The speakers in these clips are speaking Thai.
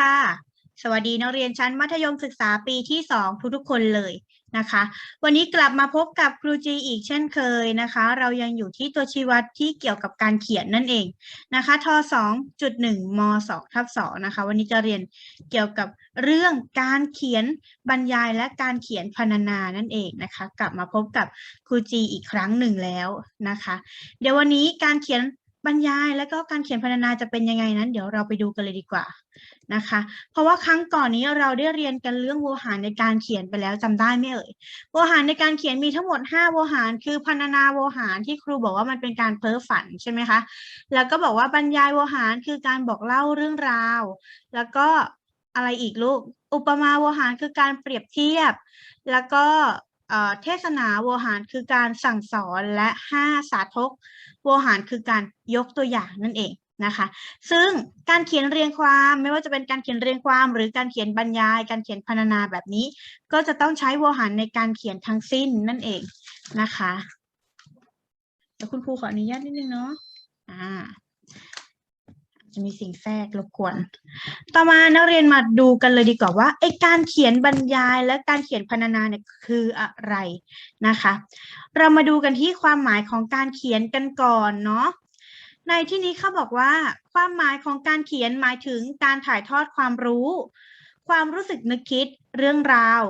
ค่ะ สวัสดีนักเรียนชั้นมัธยมศึกษาปีที่สองทุกๆคนเลยนะคะ วันนี้กลับมาพบกับครูจีอีกเช่นเคยนะคะ เรายังอยู่ที่ตัวชี้วัดที่เกี่ยวกับการเขียนนั่นเองนะคะท2.1ม2ทับ2นะคะ วันนี้จะเรียนเกี่ยวกับเรื่องการเขียนบรรยายและการเขียนพรรณนานั่นเองนะคะ กลับมาพบกับครูจีอีกครั้งหนึ่งแล้วนะคะ เดี๋ยววันนี้การเขียน บรรยายและก็การเขียนพรรณนาจะเป็นยังไงนั้น เดี๋ยวเราไปดูกันเลยดีกว่านะคะ เพราะว่าครั้งก่อนนี้เราได้เรียนกันเรื่องโวหารในการเขียนไปแล้วจำได้ไหมเอ่ยโวหารในการเขียนมีทั้งหมด 5 โวหาร คือพรรณนาโวหารที่ครูบอกว่ามันเป็นการเพ้อฝันใช่ไหมคะแล้วก็บอกว่าบรรยายโวหารคือการบอกเล่าเรื่องราว แล้วก็อะไรอีกลูก อุปมาโวหารคือการเปรียบเทียบ แล้วก็ เทศนาโวหารคือการสั่งสอนและห้าสาธกโวหารคือการยกตัวอย่างนั่นเองนะคะ ซึ่งการเขียนเรียงความไม่ว่าจะเป็นการเขียนเรียงความ หรือการเขียนบรรยาย การเขียนพรรณนาแบบนี้ ก็จะต้องใช้โวหารในการเขียนทั้งสิ้นนั่นเองนะคะเดี๋ยวคุณครูขออนุญาตนิดนึงเนาะอ่า จะมีสิ่งแทรกรบกวน ต่อมานักเรียนมาดูกันเลยดีกว่าว่าไอการเขียนบรรยายและการเขียนพรรณนาเนี่ยคืออะไรนะคะ เรามาดูกันที่ความหมายของการเขียนกันก่อนเนาะในที่นี้เขาบอกว่า ความหมายของการเขียนหมายถึงการถ่ายทอดความรู้ ความรู้สึกนึกคิดเรื่องราว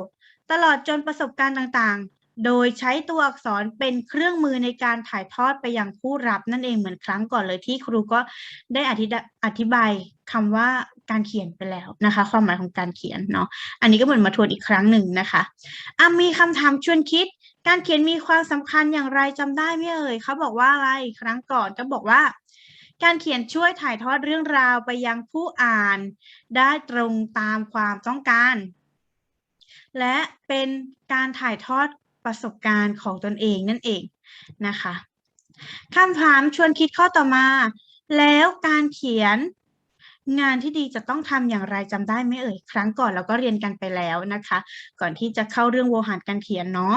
ตลอดจนประสบการณ์ต่าง โดยใช้ตัวอักษรเป็นเครื่องมือในการถ่ายทอดไปยังผู้รับนั่นเองเหมือนครั้งก่อนเลยที่ครูก็ได้อธิอธิบายคำว่าการเขียนไปแล้วนะคะ ความหมายของการเขียนเนาะอันนี้ก็เหมือนมาทวนอีกครั้งหนึ่งนะคะอะมีคำถามชวนคิด การเขียนมีความสำคัญอย่างไรจำได้ไหมเอ่ยเขาบอกว่าอะไรครั้งก่อนก็บอกว่าการเขียนช่วยถ่ายทอดเรื่องราวไปยังผู้อ่าน ได้ตรงตามความต้องการ และเป็นการถ่ายทอด ประสบการณ์ของตนเองนั่นเองนะคะคำถามชวนคิดข้อต่อมา แล้วการเขียนงานที่ดีจะต้องทำอย่างไรจำได้ไหมเอ่ย ครั้งก่อนเราก็เรียนกันไปแล้วนะคะ ก่อนที่จะเข้าเรื่องโวหารการเขียนเนาะ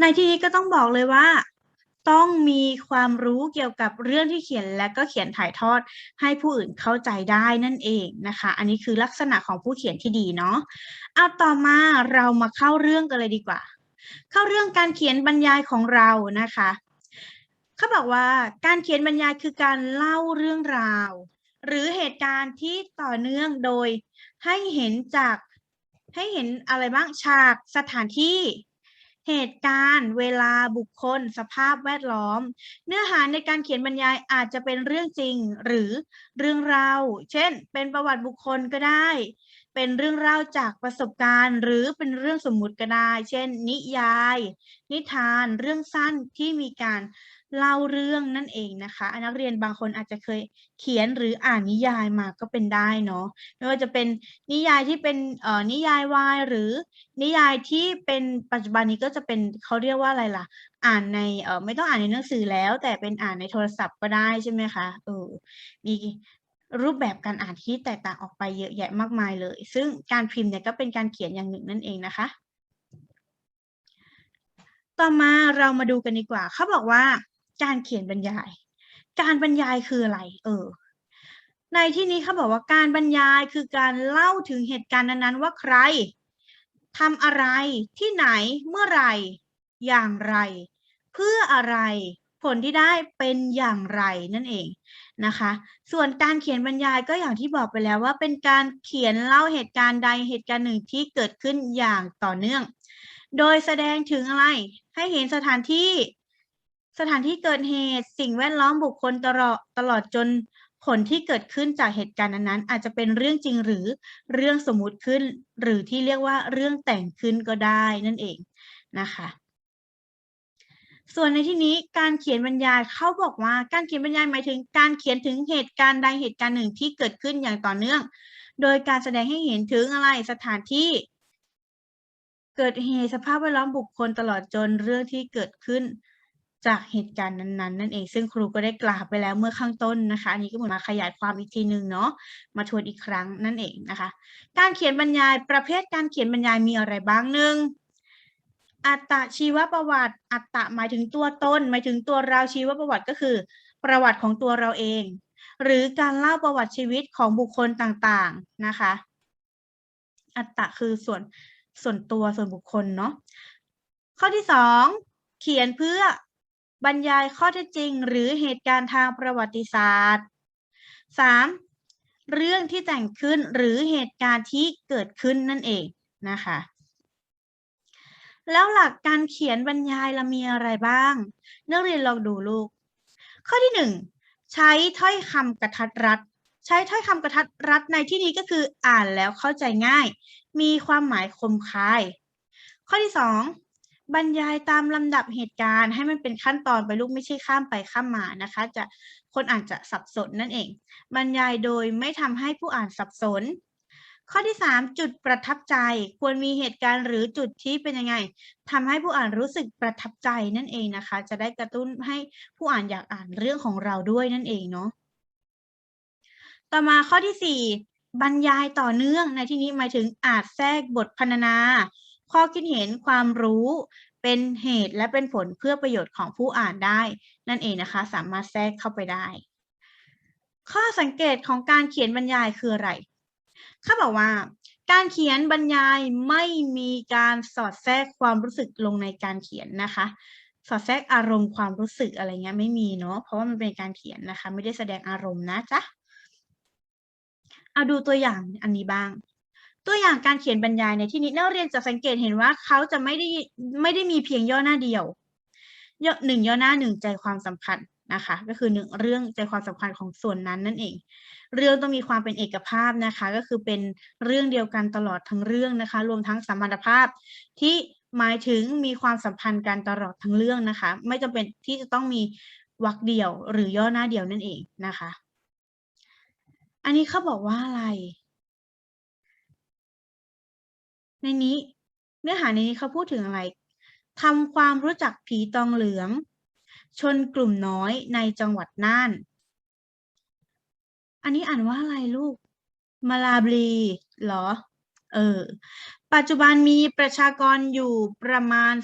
ในที่นี้ก็ต้องบอกเลยว่า ต้องมีความรู้เกี่ยวกับเรื่องที่เขียนและก็เขียนถ่ายทอดให้ผู้อื่นเข้าใจได้นั่นเองนะคะ อันนี้คือลักษณะของผู้เขียนที่ดีเนาะเอาต่อมาเรามาเข้าเรื่องกันเลยดีกว่า เข้าเรื่องการเขียนบรรยายของเรานะคะเขาบอกว่าการเขียนบรรยายคือการเล่าเรื่องราว หรือเหตุการณ์ที่ต่อเนื่องโดยให้เห็นจากให้เห็นอะไรบ้างฉากสถานที่ เหตุการณ์ เวลาบุคคล สภาพแวดล้อม เนื้อหาในการเขียนบรรยายอาจจะเป็นเรื่องจริงหรือเรื่องราวเช่น เป็นประวัติบุคคลก็ได้ เป็นเรื่องเล่าจากประสบการณ์ หรือเป็นเรื่องสมมุติก็ได้ เช่น นิยาย นิทาน เรื่องสั้นที่มีการ เล่าเรื่องนั่นเองนะคะนักเรียนบางคนอาจจะเคยเขียนหรืออ่านนิยายมาก็เป็นได้เนาะไม่ว่าจะเป็นนิยายที่เป็นเอ่อนิยายวายหรือนิยายที่เป็นปัจจุบันนี้ก็จะเป็นเขาเรียกว่าอะไรล่ะ อ่านในเอ่อไม่ต้องอ่านในหนังสือแล้ว แต่เป็นอ่านในโทรศัพท์ก็ได้ใช่ไหมคะเออมีรูปแบบการอ่านที่แตกต่างออกไปเยอะแยะมากมายเลย ซึ่งการพิมพ์เนี่ยก็เป็นการเขียนอย่างหนึ่งนั่นเองนะคะ ต่อมาเรามาดูกันดีกว่า เขาบอกว่า การเขียนบรรยาย การบรรยายคืออะไร เออ ในที่นี้เขาบอกว่าการบรรยายคือการเล่าถึงเหตุการณ์นั้นๆ ว่าใครทำอะไรที่ไหนเมื่อไหร่อย่างไร เพื่ออะไรผลที่ได้เป็นอย่างไรนั่นเองนะคะ ส่วนการเขียนบรรยายก็อย่างที่บอกไปแล้วว่าเป็นการเขียนเล่าเหตุการณ์ใดเหตุการณ์หนึ่งที่เกิดขึ้นอย่างต่อเนื่อง โดยแสดงถึงอะไรให้เห็นสถานที่ สถานที่เกิดเหตุสิ่งแวดล้อมบุคคลตลอดตลอดจนผลที่เกิดขึ้นจากเหตุการณ์นั้นๆ อาจจะเป็นเรื่องจริงหรือเรื่องสมมุติขึ้น หรือที่เรียกว่าเรื่องแต่งขึ้นก็ได้นั่นเองนะคะ ส่วนในที่นี้การเขียนบรรยายเขาบอกว่าการเขียนบรรยายหมายถึงการเขียนถึงเหตุการณ์ใดเหตุการณ์หนึ่งที่เกิดขึ้นอย่างต่อเนื่อง โดยการแสดงให้เห็นถึงอะไรสถานที่ เกิดเหตุสภาพแวดล้อมบุคคลตลอดจนเรื่องที่เกิดขึ้น จากเหตุการณ์นั้นๆ นั่นเอง ซึ่งครูก็ได้กล่าวไปแล้วเมื่อข้างต้นนะคะ อันนี้ก็เหมือนมาขยายความอีกทีหนึ่งเนาะ มาทวนอีกครั้งนั่นเองนะคะ การเขียนบรรยายประเภทการเขียนบรรยายมีอะไรบ้างหนึ่งอัตชีวประวัติ อัตตะหมายถึงตัวตนหมายถึงตัวเราชีวประวัติก็คือ ประวัติของตัวเราเอง หรือการเล่าประวัติชีวิตของบุคคลต่างๆนะคะ อัตตะคือส่วนส่วนตัวส่วนบุคคลเนาะข้อที่สองเขียนเพื่อ บรรยายข้อเท็จจริง หรือเหตุการณ์ทางประวัติศาสตร์สามเรื่องที่แต่งขึ้นหรือเหตุการณ์ที่เกิดขึ้นนั่นเองนะคะแล้วหลักการเขียนบรรยายเรามีอะไรบ้าง นักเรียนลองดูลูก ข้อที่หนึ่งใช้ถ้อยคำกระทัดรัด ใช้ถ้อยคำกระทัดรัดในที่นี้ก็คืออ่านแล้วเข้าใจง่าย มีความหมายคมคาย ข้อที่สอง บรรยายตามลำดับเหตุการณ์ให้มันเป็นขั้นตอนไปลูกไม่ใช่ข้ามไปข้ามมานะคะ จะคนอ่านจะสับสนนั่นเอง บรรยายโดยไม่ทำให้ผู้อ่านสับสน ข้อที่ 3 จุดประทับใจ ควรมีเหตุการณ์หรือจุดที่เป็นยังไงทำให้ผู้อ่านรู้สึกประทับใจนั่นเองนะคะ จะได้กระตุ้นให้ผู้อ่านอยากอ่านเรื่องของเราด้วยนั่นเองเนาะต่อมาข้อที่ 4 บรรยายต่อเนื่องในที่นี้หมายถึงอาจแทรกบทพรรณนา ข้อคิดเห็นความรู้เป็นเหตุและเป็นผลเพื่อประโยชน์ของผู้อ่านได้ นั่นเองนะคะ สามารถแทรกเข้าไปได้ ข้อสังเกตของการเขียนบรรยายคืออะไรเขาบอกว่า การเขียนบรรยายไม่มีการสอดแทรกความรู้สึกลงในการเขียนนะคะ สอดแทรกอารมณ์ความรู้สึกอะไรเงี้ยไม่มีเนาะเพราะว่ามันเป็นการเขียนนะคะ ไม่ได้แสดงอารมณ์นะจ๊ะเอาดูตัวอย่างอันนี้บ้าง ตัวอย่างการเขียนบรรยายในที่นี้นักเรียนจะสังเกตเห็นว่าเขาจะไม่ได้ไม่ได้มีเพียงย่อหน้าเดียวย่อหนึ่งย่อหน้าหนึ่งใจความสำคัญนะคะ ก็คือหนึ่งเรื่องใจความสำคัญของส่วนนั้นนั่นเอง เรื่องต้องมีความเป็นเอกภาพนะคะ ก็คือเป็นเรื่องเดียวกันตลอดทั้งเรื่องนะคะ รวมทั้งสัมพันธภาพที่หมายถึงมีความสัมพันธ์กันตลอดทั้งเรื่องนะคะ ไม่จำเป็นที่จะต้องมีวรรคเดียว หรือย่อหน้าเดียวนั่นเองนะคะ อันนี้เขาบอกว่าอะไร ในนี้เนื้อหาในนี้เขาพูดถึงอะไรทำความรู้จักผีตองเหลือง ชนกลุ่มน้อยในจังหวัดน่าน อันนี้อ่านว่าอะไรลูก มาลาบลีเหรอ เออ ปัจจุบันมีประชากรอยู่ประมาณ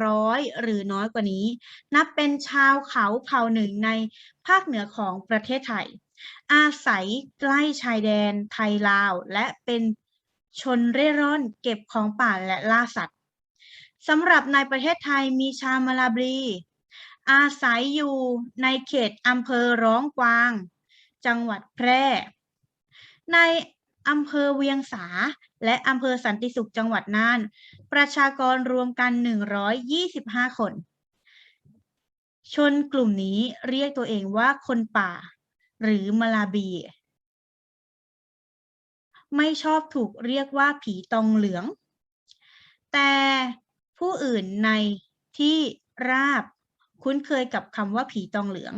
300 หรือน้อยกว่านี้ นับเป็นชาวเขาเผ่าหนึ่งในภาคเหนือของประเทศไทย อาศัยใกล้ชายแดนไทยลาว และเป็น ชนเร่ร่อนเก็บของป่าและล่าสัตว์สำหรับในประเทศไทยมีชาวมาลาบรี อาศัยอยู่ในเขตอำเภอร้องกวาง จังหวัดแพร่ ในอำเภอเวียงสา และอำเภอสันติสุขจังหวัดน่าน ประชากรรวมกัน 125 คน ชนกลุ่มนี้เรียกตัวเองว่าคนป่า หรือมาลาบี ไม่ชอบถูกเรียกว่าผีตองเหลือง แต่ผู้อื่นในที่ราบคุ้นเคยกับคำว่าผีตองเหลือง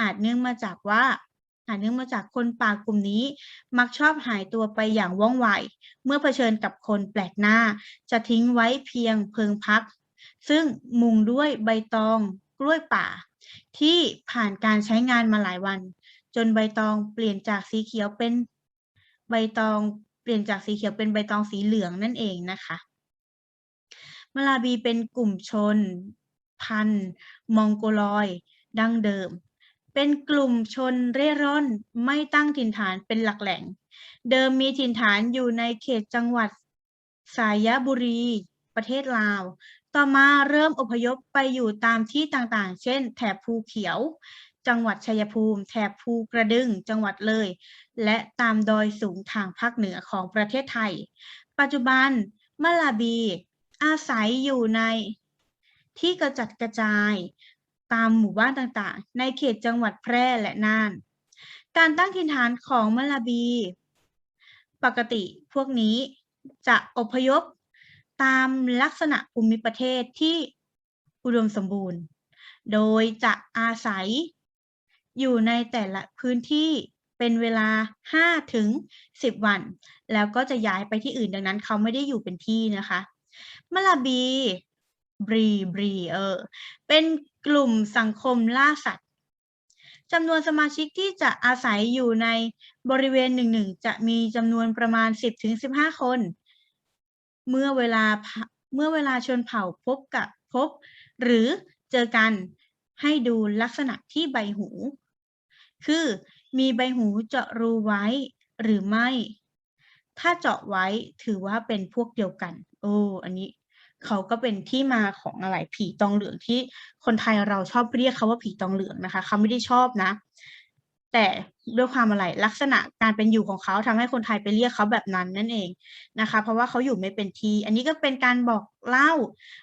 อาจเนื่องมาจากว่า อาจเนื่องมาจากคนป่ากลุ่มนี้ มักชอบหายตัวไปอย่างว่องไว เมื่อเผชิญกับคนแปลกหน้า จะทิ้งไว้เพียงเพิงพัก ซึ่งมุงด้วยใบตองกล้วยป่า ที่ผ่านการใช้งานมาหลายวัน จนใบตองเปลี่ยนจากสีเขียวเป็น ใบตองเปลี่ยนจากสีเขียวเป็นใบตองสีเหลืองนั่นเองนะคะมาลาบีเป็นกลุ่มชน พันธุ์มองโกลอยดั้งเดิม เป็นกลุ่มชนเร่ร่อนไม่ตั้งถิ่นฐานเป็นหลักแหล่ง เดิมมีถิ่นฐานอยู่ในเขตจังหวัดสายบุรี ประเทศลาว ต่อมาเริ่มอพยพไปอยู่ตามที่ต่างๆ เช่น แถบภูเขียว จังหวัดชัยภูมิ แถบภูกระดึงจังหวัดเลย และตามดอยสูงทางภาคเหนือของประเทศไทย ปัจจุบันมะลาบี อาศัยอยู่ในที่กระจัดกระจายตามหมู่บ้านต่างๆ ในเขตจังหวัดแพร่และน่าน การตั้งถิ่นฐานของมะลาบี ปกติพวกนี้จะอพยพตามลักษณะภูมิประเทศที่อุดมสมบูรณ์ โดยจะอาศัย อยู่ในแต่ละพื้นที่เป็นเวลา 5 ถึง 10 วัน แล้วก็จะย้ายไปที่อื่นดังนั้น เขาไม่ได้อยู่เป็นที่นะคะมลาบีบรีบรีเออเป็นกลุ่มสังคมล่าสัตว์จำนวนสมาชิกที่จะอาศัยอยู่ในบริเวณหนึ่งๆจะมีจำนวนประมาณ 10-15 คน เมื่อเวลาเมื่อเวลาชนเผ่าพบกับพบ หรือเจอกันให้ดูลักษณะที่ใบหู คือมีใบหูเจาะรูไว้หรือไม่ ถ้าเจาะไว้ถือว่าเป็นพวกเดียวกัน โอ้อันนี้เขาก็เป็นที่มาของอะไรผีตองเหลืองที่คนไทยเราชอบเรียกเขาว่าผีตองเหลืองนะคะเขาไม่ได้ชอบนะ แต่ด้วยความอะไรลักษณะการเป็นอยู่ของเขาทำให้คนไทยไปเรียกเขาแบบนั้นนั่นเองนะคะ เพราะว่าเขาอยู่ไม่เป็นที่อันนี้ก็เป็นการบอกเล่า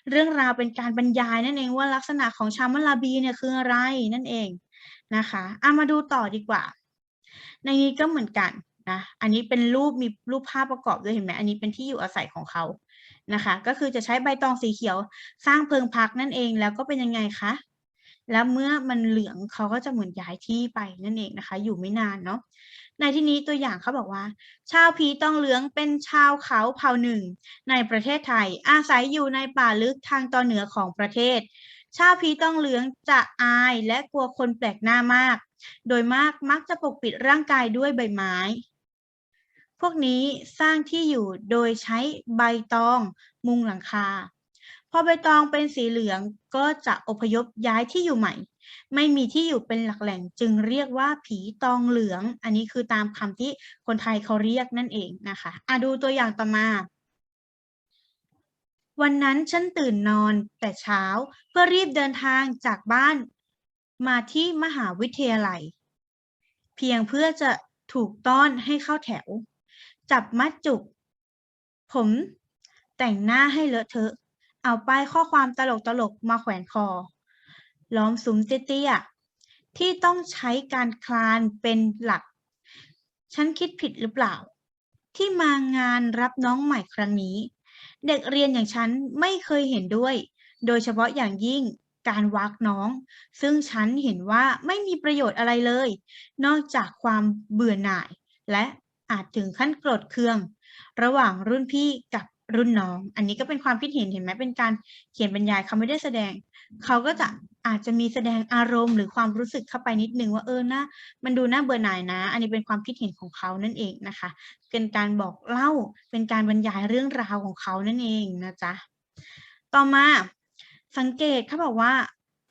เรื่องราวเป็นการบรรยายนั่นเองว่าลักษณะของชาวมลาบีเนี่ยคืออะไรนั่นเอง นะคะเอามาดูต่อดีกว่า ในนี้ก็เหมือนกันนะอันนี้เป็นรูปมีรูปภาพประกอบด้วยเห็นไหมอันนี้เป็นที่อยู่อาศัยของเขานะคะ ก็คือจะใช้ใบตองสีเขียวสร้างเพิงพักนั่นเองแล้วก็เป็นยังไงคะแล้วเมื่อมันเหลืองเขาก็จะเหมือนย้ายที่ไปนั่นเองนะคะ อยู่ไม่นานเนาะในที่นี้ตัวอย่างเขาบอกว่า ชาวผีตองเหลืองเป็นชาวเขาเผ่าหนึ่ง ในประเทศไทย อาศัยอยู่ในป่าลึกทางตอนเหนือของประเทศ ชาวผีต้องเหลืองจะอายและกลัวคนแปลกหน้ามาก โดยมากมักจะปกปิดร่างกายด้วยใบไม้ พวกนี้สร้างที่อยู่โดยใช้ใบตองมุงหลังคา พอใบตองเป็นสีเหลืองก็จะอพยพย้ายที่อยู่ใหม่ ไม่มีที่อยู่เป็นหลักแหล่งจึงเรียกว่าผีตองเหลือง อันนี้คือตามคำที่คนไทยเขาเรียกนั่นเองนะคะอะดูตัวอย่างต่อมา วันนั้นฉันตื่นนอนแต่เช้าเพื่อรีบเดินทางจากบ้านมาที่มหาวิทยาลัย เพียงเพื่อจะถูกต้อนให้เข้าแถว จับมัดจุก ผมแต่งหน้าให้เลอะเทอะ เอาป้ายข้อความตลกๆมาแขวนคอ ล้อมซุ้มเตี้ยๆที่ต้องใช้การคลานเป็นหลัก ฉันคิดผิดหรือเปล่า ที่มางานรับน้องใหม่ครั้งนี้ เด็กเรียนอย่างฉันไม่เคยเห็นด้วย โดยเฉพาะอย่างยิ่งการวักน้อง ซึ่งฉันเห็นว่าไม่มีประโยชน์อะไรเลย นอกจากความเบื่อหน่าย และอาจถึงขั้นโกรธเคือง ระหว่างรุ่นพี่กับรุ่นน้อง อันนี้ก็เป็นความคิดเห็นเห็นไหมเป็นการเขียนบรรยายเขาไม่ได้แสดง เขาก็จะอาจจะมีแสดงอารมณ์หรือความรู้สึกเข้าไปนิดนึงว่าเออนะมันดูน่าเบื่อหน่ายนะ อันนี้เป็นความคิดเห็นของเขานั่นเองนะคะ เป็นการบอกเล่าเป็นการบรรยายเรื่องราวของเขานั่นเองนะจ๊ะต่อมาสังเกตเขาบอกว่า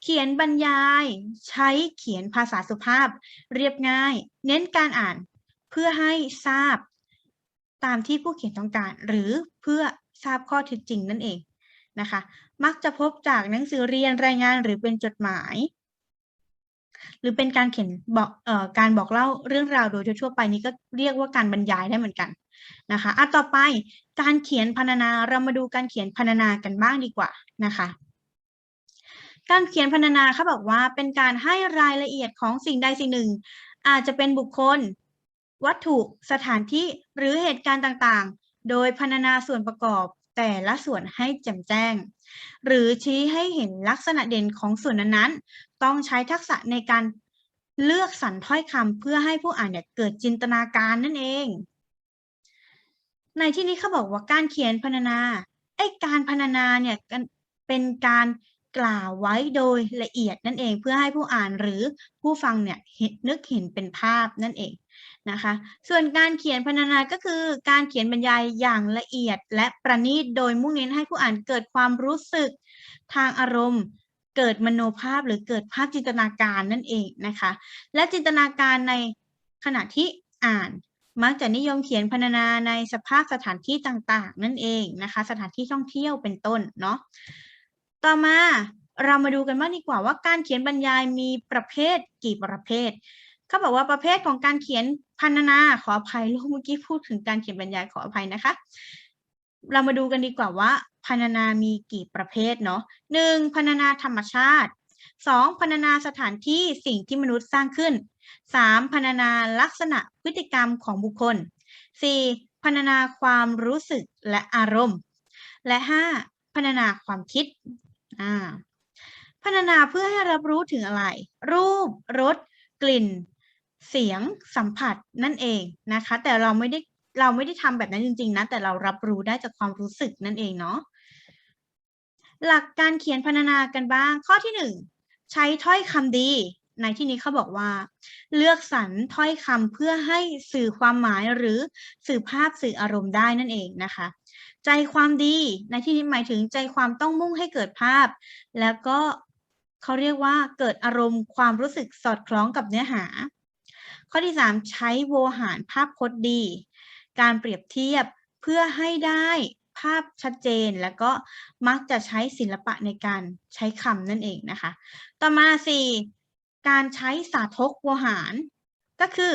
เขียนบรรยาย ใช้เขียนภาษาสุภาพ เรียบง่าย เน้นการอ่านเพื่อให้ทราบตามที่ผู้เขียนต้องการ หรือเพื่อทราบข้อเท็จจริงนั่นเอง นะคะ มักจะพบจากหนังสือเรียนรายงานหรือเป็นจดหมาย หรือเป็นการเขียนบอกเอ่อการบอกเล่าเรื่องราวโดยทั่วไปนี้ก็เรียกว่าการบรรยายได้เหมือนกันนะคะอะต่อไปการเขียนพรรณนาเรามาดูการเขียนพรรณนากันบ้างดีกว่านะคะการเขียนพรรณนาเขาบอกว่าเป็นการให้รายละเอียดของสิ่งใดสิ่งหนึ่ง อาจจะเป็นบุคคล วัตถุสถานที่หรือเหตุการณ์ต่างๆ โดยพรรณนาส่วนประกอบ แต่ละส่วนให้แจ่มแจ้ง หรือชี้ให้เห็นลักษณะเด่นของส่วนนั้นๆ ต้องใช้ทักษะในการเลือกสรรถ้อยคำเพื่อให้ผู้อ่านเนี่ยเกิดจินตนาการนั่นเอง ในที่นี้เขาบอกว่าการเขียนพรรณนาไอ้การพรรณนาเนี่ยเป็นการ กล่าวไว้โดยละเอียดนั่นเองเพื่อให้ผู้อ่านหรือผู้ฟังเนี่ยเห็นนึกเห็นเป็นภาพนั่นเองนะคะ ส่วนการเขียนพรรณนาก็คือการเขียนบรรยายอย่างละเอียด และประณีตโดยมุ่งเน้นให้ผู้อ่านเกิดความรู้สึกทางอารมณ์ เกิดมโนภาพหรือเกิดภาพจินตนาการนั่นเองนะคะ และจินตนาการในขณะที่อ่านมักจะนิยมเขียนพรรณนาในสภาพสถานที่ต่างๆ นั่นเองนะคะ สถานที่ท่องเที่ยวเป็นต้นเนาะ ต่อมาเรามาดูกันบ้างดีกว่าว่าการเขียนบรรยายมีประเภทกี่ประเภทเขาบอกว่าประเภทของการเขียนพรรณนาขออภัยลูกเมื่อกี้พูดถึงการเขียนบรรยายขออภัยนะคะ เรามาดูกันดีกว่าว่าพรรณนามีกี่ประเภทเนาะหนึ่งพรรณนาธรรมชาติสองพรรณนาสถานที่สิ่งที่มนุษย์สร้างขึ้นสามพรรณนาลักษณะพฤติกรรมของบุคคลสี่พรรณนาความรู้สึกและอารมณ์ และห้าพรรณนาความคิด อ่าพรรณนาเพื่อให้รับรู้ถึงอะไร รูปรสกลิ่น เสียงสัมผัสนั่นเองนะคะ แต่เราไม่ได้เราไม่ได้ทำแบบนั้นจริง ๆ นะ แต่เรารับรู้ได้จากความรู้สึกนั่นเองเนาะหลักการเขียนพรรณนากันบ้าง ข้อที่หนึ่งใช้ถ้อยคำดี ในที่นี้เขาบอกว่า เลือกสรรถ้อยคำเพื่อให้สื่อความหมายหรือสื่อภาพสื่ออารมณ์ได้นั่นเองนะคะ ใจความดีในที่นี้หมายถึงใจความต้องมุ่งให้เกิดภาพ แล้วก็เขาเรียกว่าเกิดอารมณ์ความรู้สึกสอดคล้องกับเนื้อหา ข้อที่สามใช้โวหารภาพพจน์ดี การเปรียบเทียบเพื่อให้ได้ภาพชัดเจนแล้วก็มักจะใช้ศิลปะในการใช้คำนั่นเองนะคะ ต่อมาสี่การใช้สาธกโวหาร ก็คือ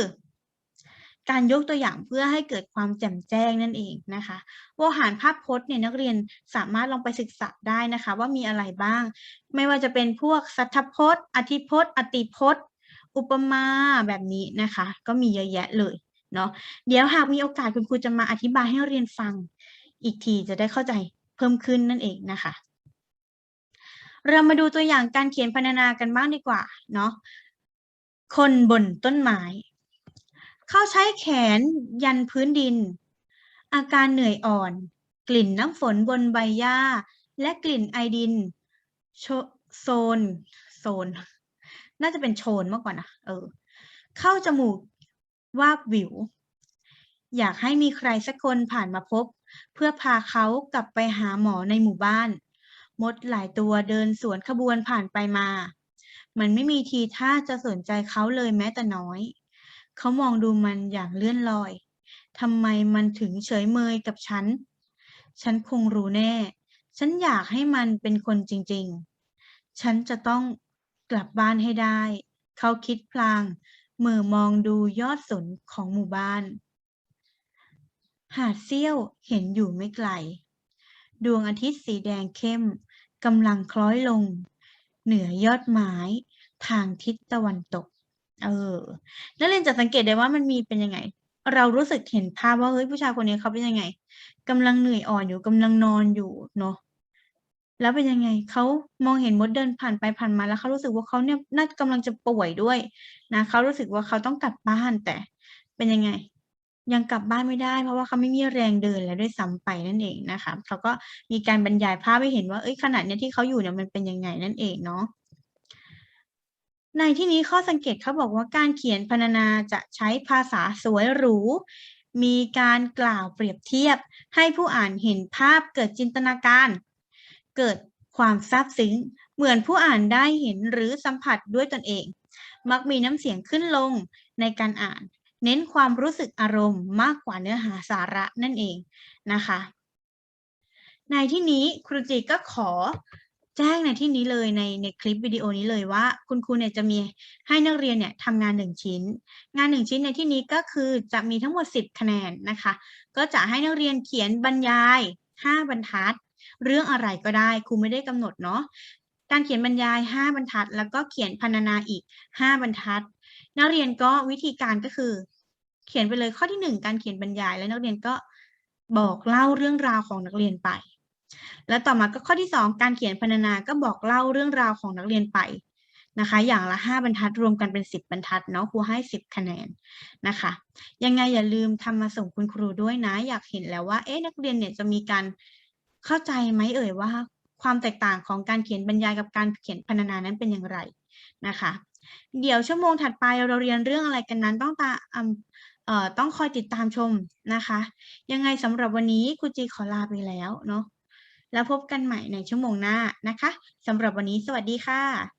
การยกตัวอย่างเพื่อให้เกิดความแจ่มแจ้งนั่นเองนะคะโวหารภาพพจน์เนี่ยนักเรียนสามารถลองไปศึกษาได้นะคะว่ามีอะไรบ้าง ไม่ว่าจะเป็นพวกสัทธพจน์ อธิพจน์ อติพจน์ อุปมาแบบนี้นะคะ ก็มีเยอะแยะเลยเนาะเดี๋ยวหากมีโอกาสคุณครูจะมาอธิบายให้เรียนฟังอีกทีจะได้เข้าใจเพิ่มขึ้นนั่นเองนะคะ เรามาดูตัวอย่างการเขียนพรรณนากันบ้างดีกว่าเนาะคนบนต้นไม้ เขาใช้แขนยันพื้นดิน อาการเหนื่อยอ่อน กลิ่นน้ำฝนบนใบหญ้า และกลิ่นไอดินโชโซนโซน น่าจะเป็นโชนมากกว่านะเออ เข้าจมูกวาบวิว อยากให้มีใครสักคนผ่านมาพบ เพื่อพาเขากลับไปหาหมอในหมู่บ้าน มดหลายตัวเดินสวนขบวนผ่านไปมา มันไม่มีทีท่าจะสนใจเขาเลยแม้แต่น้อย เขามองดูมันอย่างเลื่อนลอย ทำไมมันถึงเฉยเมยกับฉัน ฉันคงรู้แน่ ฉันอยากให้มันเป็นคนจริงๆ ฉันจะต้องกลับบ้านให้ได้ เขาคิดพลางเมื่อมองดูยอดสนของหมู่บ้าน หาดเสี้ยวเห็นอยู่ไม่ไกล ดวงอาทิตย์สีแดงเข้มกำลังคล้อยลง เหนือยอดไม้ทางทิศตะวันตก เออนักเรียนจะสังเกตได้ว่ามันมีเป็นยังไง เรารู้สึกเห็นภาพว่าเฮ้ยผู้ชายคนนี้เขาเป็นยังไงกำลังเหนื่อยอ่อนอยู่กำลังนอนอยู่เนาะแล้วเป็นยังไงเขามองเห็นมดเดินผ่านไปผ่านมาแล้วเขารู้สึกว่าเขาเนี่ยน่ากำลังจะป่วยด้วยนะเขารู้สึกว่าเขาต้องกลับบ้านแต่เป็นยังไง ยังกลับบ้านไม่ได้ เพราะว่าเขาไม่มีแรงเดินแล้วด้วยซ้ำไปนั่นเองนะคะเขาก็มีการบรรยายภาพให้เห็นว่าเอ้ยขนาดเนี้ยที่เขาอยู่เนี่ยมันเป็นยังไงนั่นเองเนาะ ในที่นี้ข้อสังเกตเขาบอกว่าการเขียนพรรณนาจะใช้ภาษาสวยหรู มีการกล่าวเปรียบเทียบ ให้ผู้อ่านเห็นภาพเกิดจินตนาการ เกิดความซาบซึ้ง เหมือนผู้อ่านได้เห็นหรือสัมผัสด้วยตนเอง มักมีน้ำเสียงขึ้นลงในการอ่าน เน้นความรู้สึกอารมณ์มากกว่าเนื้อหาสาระนั่นเองนะคะ ในที่นี้ครูจิก็ขอ แจ้งในที่นี้เลยในในคลิปวิดีโอนี้เลยว่า คุณครูเนี่ยจะมีให้นักเรียนเนี่ยทำงานหนึ่งชิ้น งานหนึ่งชิ้นในที่นี้ก็คือจะมีทั้งหมด 10 คะแนนนะคะ ก็จะให้นักเรียนเขียนบรรยาย 5 บรรทัด เรื่องอะไรก็ได้ครูไม่ได้กำหนดเนาะการเขียนบรรยาย 5 บรรทัด แล้วก็เขียนพรรณนาอีก 5 บรรทัด นักเรียนก็วิธีการก็คือ เขียนไปเลยข้อที่หนึ่งการเขียนบรรยาย แล้วนักเรียนก็บอกเล่าเรื่องราวของนักเรียนไป แล้วต่อมาก็ข้อที่สองการเขียนพรรณนาก็บอกเล่าเรื่องราวของนักเรียนไปนะคะ อย่างละห้าบรรทัดรวมกันเป็นสิบบรรทัดเนาะครูให้สิบคะแนนนะคะ ยังไงอย่าลืมทำมาส่งคุณครูด้วยนะ อยากเห็นแล้วว่าเอ๊ะนักเรียนเนี่ยจะมีการเข้าใจไหมเอ่ยว่าความแตกต่างของการเขียนบรรยายกับการเขียนพรรณนานั้นเป็นอย่างไรนะคะ เดี๋ยวชั่วโมงถัดไปเราเรียนเรื่องอะไรกันนั้นต้องตาอืมเอ่อต้องคอยติดตามชมนะคะ ยังไงสำหรับวันนี้ครูจีขอลาไปแล้วเนาะ แล้วพบกันใหม่ในชั่วโมงหน้านะคะสำหรับวันนี้สวัสดีค่ะ